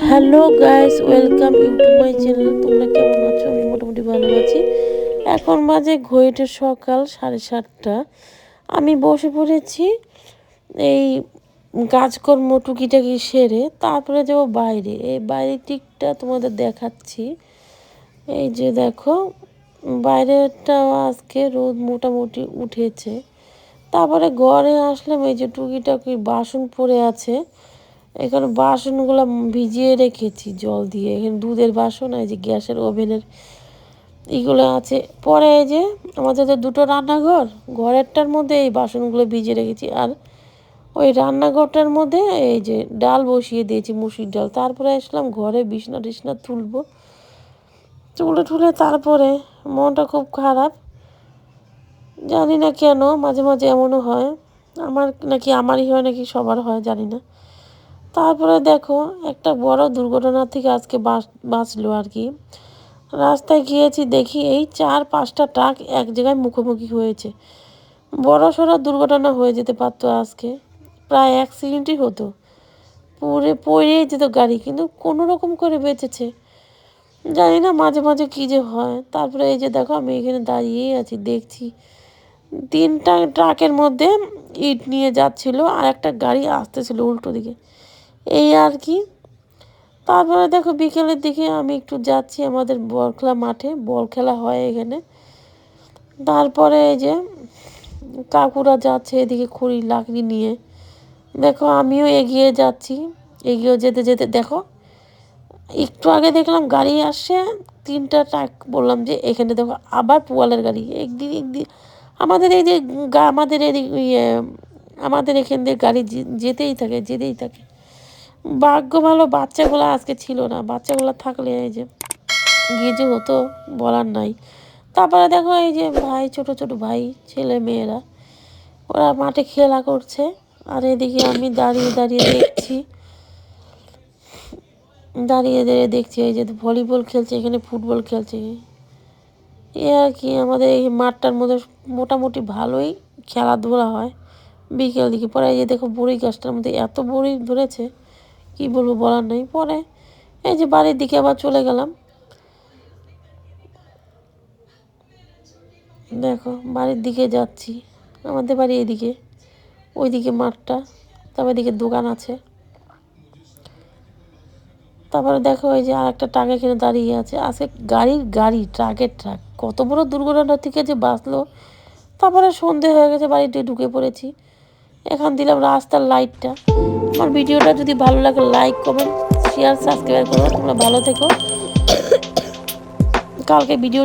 Hello guys welcome YouTube my channel তোমরা কেমন আছো? আমি মোটামুটি ভালো আছি। এখন মাঝে ঘড়িটা সকাল সাড়ে সাতটা। আমি বসে পড়েছি এই কাজকর্ম টুকিটাকি সেরে, তারপরে যাব বাইরে। এই বাইরের দিকটা তোমাদের দেখাচ্ছি। এই যে দেখো বাইরেটা আজকে রোদ মোটামুটি উঠেছে। তারপরে ঘরে আসলাম, এই যে টুকিটাকি বাসন পড়ে আছে। এখানে বাসনগুলো ভিজিয়ে রেখেছি জল দিয়ে। এখানে দুধের বাসন, এই যে গ্যাসের ওভেনের এগুলো আছে। পরে এই যে আমাদের তো দুটো রান্নাঘর, ঘরেরটার মধ্যে এই বাসনগুলো ভিজিয়ে রেখেছি। আর ওই রান্নাঘরটার মধ্যে এই যে ডাল বসিয়ে দিয়েছি, মুসির ডাল। তারপরে আসলাম ঘরে বিছনা টিছনা তুলবো। তুলে টুলে তারপরে মনটা খুব খারাপ। জানি না কেন, মাঝে মাঝে এমনও হয়। আমার নাকি, আমারই হয় নাকি, সবার হয়, জানি না। তারপরে দেখো, একটা বড় দুর্ঘটনা থেকে আজকে বাঁচ, বাঁচলো আর কি। রাস্তায় গিয়েছি, দেখি এই চার পাঁচটা ট্রাক এক জায়গায় মুখোমুখি হয়েছে। বড় সড়ো দুর্ঘটনা হয়ে যেতে পারতো আজকে। প্রায় অ্যাক্সিডেন্টই হতো। পুরে পড়েই যেত গাড়ি, কিন্তু কোনো রকম করে বেঁচেছে। জানি না মাঝে মাঝে কী যে হয়। তারপরে এই যে দেখো, আমি এখানে দাঁড়িয়েই আছি, দেখছি। তিনটা ট্রাকের মধ্যে ইট নিয়ে যাচ্ছিল, আর একটা গাড়ি আসতেছিল উল্টো দিকে। এই আর কি। তারপরে দেখো বিকেলের দিকে আমি একটু যাচ্ছি আমাদের বল খেলা মাঠে, বল খেলা হয় এখানে। তারপরে এই যে কাকুরা যাচ্ছে এদিকে খড়ি, লাকড়ি নিয়ে। দেখো আমিও এগিয়ে যাচ্ছি এগিয়ে যেতে যেতে দেখো, একটু আগে দেখলাম গাড়ি আসছে, তিনটা ট্রাক বললাম যে এখানে দেখো আবার পোয়ালের গাড়ি, একদিন একদিন। আমাদের এই যে আমাদের এদিক ইয়ে আমাদের এখান দিয়ে গাড়ি যেতেই থাকে যেতেই থাকে। ভাগ্য ভালো বাচ্চাগুলো আজকে ছিল না। বাচ্চাগুলো থাকলে এই যে গিয়ে যে হতো বলার নাই। তারপরে দেখো এই যে ভাই, ছোট ছোট ভাই, ছেলে মেয়েরা, ওরা মাঠে খেলা করছে। আর এদিকে আমি দাঁড়িয়ে দাঁড়িয়ে দেখছি। দাঁড়িয়ে দাঁড়িয়ে দেখছি এই যে ভলিবল খেলছে, এখানে ফুটবল খেলছে। এ আর কি, আমাদের এই মাঠটার মধ্যে মোটামুটি ভালোই খেলাধুলা হয়। বিকেল দিকে, পরে এই যে দেখো বড়ি গাছটার মধ্যে এত বড়ি ধরেছে। কি বলব বলার নেই। পরে এই যে বাড়ির দিকে আবার চলে গেলাম। দেখো, বাড়ির দিকে যাচ্ছি। আমাদের বাড়ি এদিকে। ওইদিকে মাঠটা, তারপর এদিকে দোকান আছে। তারপরে দেখো ওই যে আর একটা ট্রাক এখানে দাঁড়িয়ে আছে। আজকে গাড়ির গাড়ি ট্রাকের ট্রাক কত বড় দুর্ঘটনা থেকে যে বাঁচলো। তারপরে সন্ধে হয়ে গেছে, বাড়িতে ঢুকে পড়েছি। এখান দিলাম রাস্তার লাইটটা আমার ভিডিওটা যদি ভালো লাগে লাইক কমেন্ট শেয়ার সাবস্ক্রাইব করো। তোমরা ভালো থেকো। কালকে ভিডিও